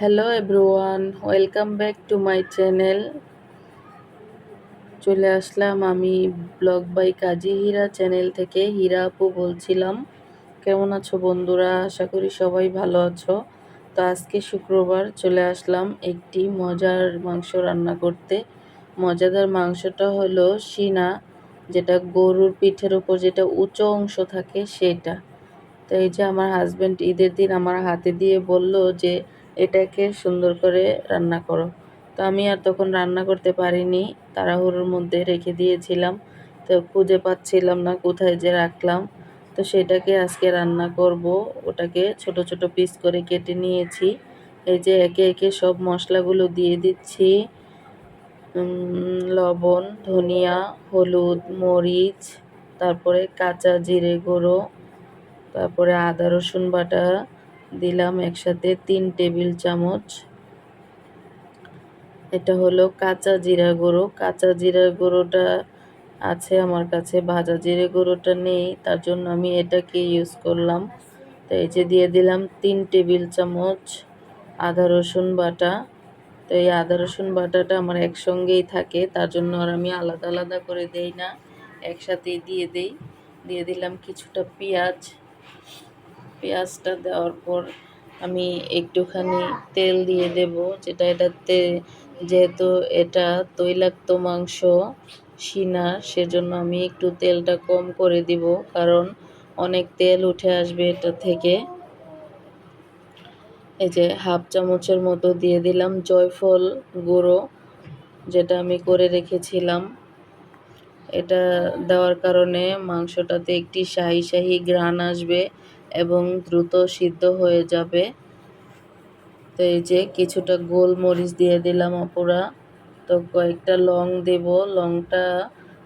Hello everyone welcome back to my channel চলে আসলাম আমি vlog by Kazi Hira channel থেকে। হীরা আপু বলছিলাম, কেমন আছো বন্ধুরা? আশা করি সবাই ভালো আছো। তো আজকে শুক্রবার চলে আসলাম একটি মজার মাংস রান্না করতে। মজাদার মাংসটা হলো সিনা যেটা গরুর পিঠের উপর যেটা উঁচু অংশ থাকে সেটা। তো এই যে আমার হাজব্যান্ড ঈদের দিন আমার হাতে দিয়ে বলল যে এটাকে সুন্দর করে রান্না করো। তো আমি আর তখন রান্না করতে পারিনি, তাড়াহুড়োর মধ্যে রেখে দিয়েছিলাম। তো খুঁজে পাচ্ছিলাম না কোথায় যে রাখলাম। তো সেটাকে আজকে রান্না করব। ওটাকে ছোট ছোট পিস করে কেটে নিয়েছি। এই যে একে একে সব মশলাগুলো দিয়ে দিচ্ছি। লবণ, ধনিয়া, হলুদ, মরিচ, তারপরে কাঁচা জিরে গুঁড়ো, তারপরে আদা, রসুন বাটা দিলাম একসাথে তিন টেবিল চামচ। এটা হলো কাঁচা জিরা গুঁড়ো। কাঁচা জিরা গুঁড়োটা আছে আমার কাছে, ভাজা জিরে গুঁড়োটা নেই, তার জন্য আমি এটাকে ইউজ করলাম। তো এই যে দিয়ে দিলাম তিন টেবিল চামচ আদা রসুন বাটা। তো এই আদা রসুন বাটাটা আমার একসঙ্গেই থাকে, তার জন্য আর আমি আলাদা আলাদা করে দেই না, একসাথেই দিয়ে দেই। দিয়ে দিলাম কিছুটা পেঁয়াজ পেঁয়াজটা দেওয়ার পর আমি একটুখানি তেল দিয়ে দেব, যেটা এটাতে যেহেতু এটা তৈলাক্ত মাংস সিনা সেজন্য আমি একটু তেলটা কম করে দিব, কারণ অনেক তেল উঠে আসবে এটা থেকে। এই যে হাফ চামচের মতো দিয়ে দিলাম জয়ফল গুঁড়ো, যেটা আমি করে রেখেছিলাম। এটা দেওয়ার কারণে মাংসটাতে একটি শাহি শাহি গ্রান আসবে এবং দ্রুত সিদ্ধ হয়ে যাবে। তো এই যে কিছুটা গোলমরিচ দিয়ে দিলাম অপরা। তো কয়েকটা লং দেব। লংটা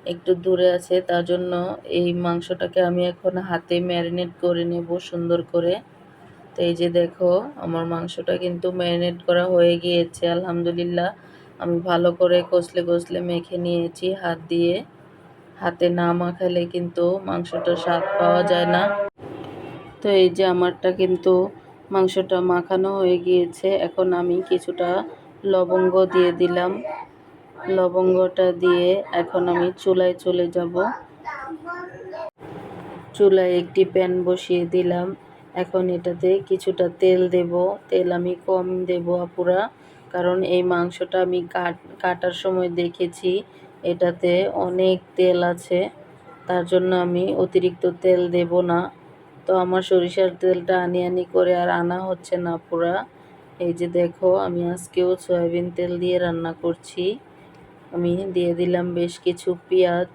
একটু দূরে আছে, তার জন্য এই মাংসটাকে আমি এখন হাতে ম্যারিনেট করে নেব সুন্দর করে। তো এই যে দেখো, আমার মাংসটা কিন্তু ম্যারিনেট করা হয়ে গিয়েছে, আলহামদুলিল্লাহ। আমি ভালো করে কষলে কষলে মেখে নিয়েছি হাত দিয়ে। হাতে না মাখালে কিন্তু মাংসটা স্বাদ পাওয়া যায় না। তো এই যে আমারটা কিন্তু মাংসটা মাখানো হয়ে গিয়েছে, এখন আমি কিছুটা লবঙ্গ দিয়ে দিলাম। লবঙ্গটা দিয়ে এখন আমি চুলায় চলে যাব। চুলায় একটি প্যান বসিয়ে দিলাম। এখন এটাতে কিছুটা তেল দেব। তেল আমি কম দেব আপুরা, কারণ এই মাংসটা আমি কাট, কাটার সময় দেখেছি, এটাতে অনেক তেল আছে। তার জন্য আমি অতিরিক্ত তেল দেব না। তো আমার সরিষার তেলটা আনি আনি করে আর আনা হচ্ছে না পুরা। এই যে দেখো, আমি আজকেও সয়াবিন তেল দিয়ে রান্না করছি। আমি দিয়ে দিলাম বেশ কিছু পেঁয়াজ।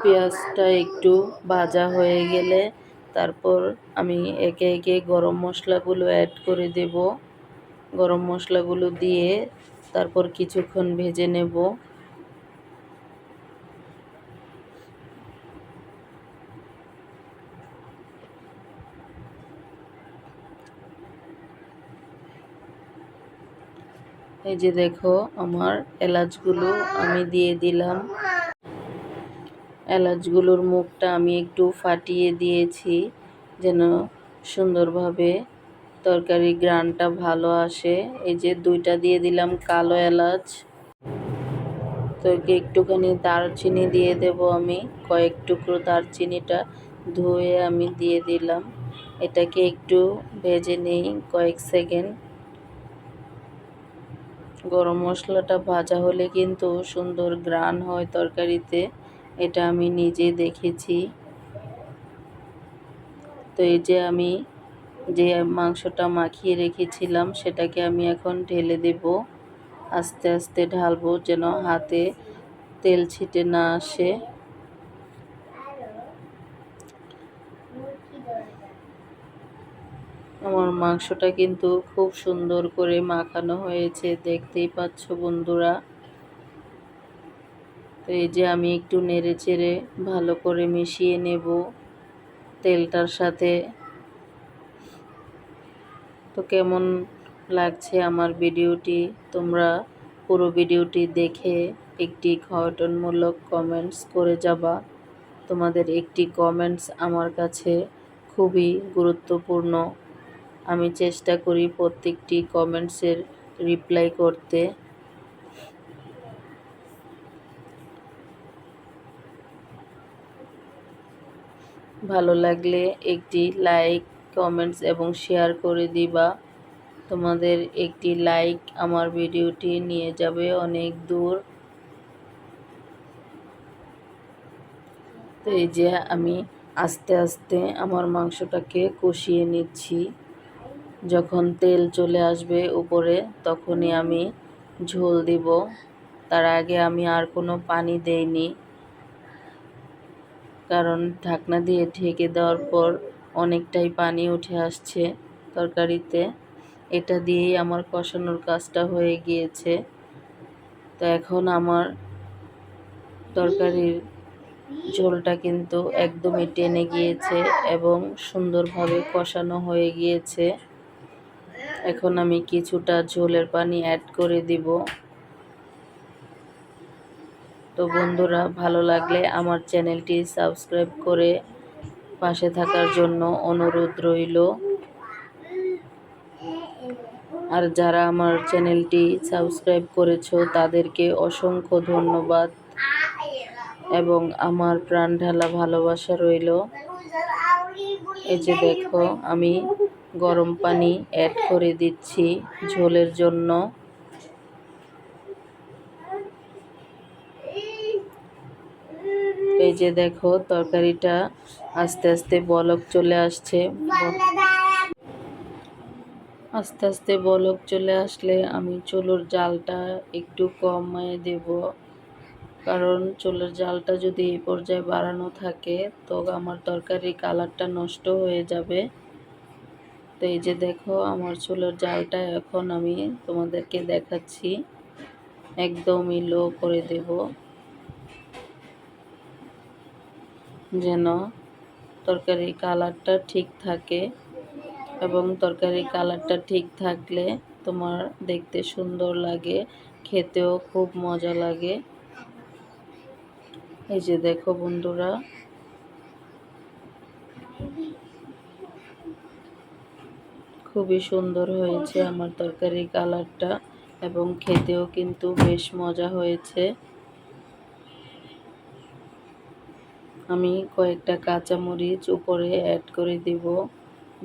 পেঁয়াজটা একটু ভাজা হয়ে গেলে তারপর আমি একে একে গরম মশলাগুলো অ্যাড করে দেব। গরম মশলাগুলো দিয়ে তারপর কিছুক্ষণ ভেজে নেব। এই যে দেখো আমার এলাচগুলো আমি দিয়ে দিলাম। এলাচগুলোর মুখটা আমি একটু ফাটিয়ে দিয়েছি যেন সুন্দরভাবে তরকারি গ্রানটা ভালো আসে। এই যে দুইটা দিয়ে দিলাম কালো এলাচ। তো একটুখানি দারচিনি দিয়ে দেব আমি। কয়েক টুকরো দারচিনিটা ধুয়ে আমি দিয়ে দিলাম। এটাকে একটু ভেজে নিই কয়েক সেকেন্ড। গরম মশলাটা ভাজা হলে কিন্তু সুন্দর গ্রান হয় তরকারিতে। এটা আমি নিজে দেখেছি। তো এই যে আমি যে মাংসটা মাখিয়ে রেখেছিলাম, সেটাকে আমি এখন ঢেলে দেব। আস্তে আস্তে ঢালবো যেন হাতে তেল ছিটে না আসে। আমার মাংসটা কিন্তু খুব সুন্দর করে মাখানো হয়েছে, দেখতেই পাচ্ছ বন্ধুরা। তো এই যে আমি একটু নেড়ে চেড়ে ভালো করে মিশিয়ে নেব তেলটার সাথে। তো কেমন লাগছে আমার ভিডিওটি? তোমরা পুরো ভিডিওটি দেখে একটি ঘটনমূলক কমেন্টস করে যাবা। তোমাদের একটি কমেন্টস আমার কাছে খুবই গুরুত্বপূর্ণ। আমি চেষ্টা করি প্রত্যেকটি কমেন্টসের রিপ্লাই করতে। ভালো লাগলে একটি লাইক কমেন্টস এবং শেয়ার করে দিবা। তোমাদের একটি লাইক আমার ভিডিওটি নিয়ে যাবে অনেক দূর। তো এই যে আমি আস্তে আস্তে আমার মাংসটাকে কষিয়ে নিচ্ছি। যখন তেল চলে আসবে উপরে, তখনই আমি ঝোল দিব। তার আগে আমি আর কোনো পানি দেইনি। কারণ ঢাকনা দিয়ে ঢেকে দেওয়ার পর অনেকটাই পানি উঠে আসছে তরকারিতে। এটা দিয়েই আমার কষানোর কাজটা হয়ে গিয়েছে। তো এখন আমার তরকারির ঝোলটা কিন্তু একদমই টেনে গিয়েছে এবং সুন্দরভাবে কষানো হয়ে গিয়েছে। এখন আমি কিছুটা ঝোলের পানি অ্যাড করে দিব। তো বন্ধুরা, ভালো লাগলে আমার চ্যানেলটি সাবস্ক্রাইব করে পাশে থাকার জন্য অনুরোধ রইল। আর যারা আমার চ্যানেলটি সাবস্ক্রাইব করেছ, তাদেরকে অসংখ্য ধন্যবাদ। এবং আমার প্রাণ ঢালা ভালোবাসা রইল। এই যে দেখো, আমি গরম পানি অ্যাড করে দিচ্ছি ঝোলের জন্য। এই যে দেখো, তরকারিটা আস্তে আস্তে বলক চলে আসছে। আস্তে আস্তে বলক চলে আসলে আমি চুলোর জালটা একটু কমায় দেব। কারণ চুলোর জালটা যদি এই পর্যায়ে বাড়ানো থাকে, তো আমার তরকারি কালারটা নষ্ট হয়ে যাবে। তো এই যে দেখো, আমার চুলোর জালটা এখন আমি তোমাদেরকে দেখাচ্ছি। একদমই লো করে দেব। যেন তরকারির কালারটা ঠিক থাকে এবং তরকারির কালারটা ঠিক থাকলে তোমার দেখতে সুন্দর লাগে, খেতেও খুব মজা লাগে। এই যে দেখো বন্ধুরা। খুবই সুন্দর হয়েছে আমার তরকারির কালারটা এবং খেতেও কিন্তু বেশ মজা হয়েছে। আমি কয়েকটা কাঁচামরিচ উপরে অ্যাড করে দিব,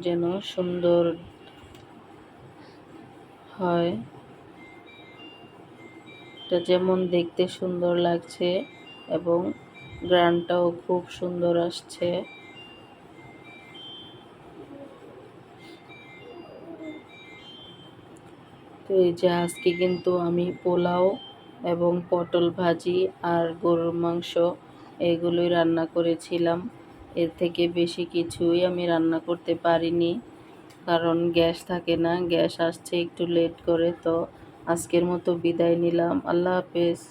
যেন সুন্দর হয়। এটা যেমন দেখতে সুন্দর লাগছে এবং গ্রানটাও খুব সুন্দর আসছে। তো এই যে আজকে কিন্তু আমি পোলাও এবং পটল ভাজি আর গরুর মাংস এগুলোই রান্না করেছিলাম। এর থেকে বেশি কিছুই আমি রান্না করতে পারিনি। কারণ গ্যাস থাকে না, গ্যাস আসছে একটু লেট করে, তো আজকের মতো বিদায় নিলাম। আল্লাহ হাফেজ।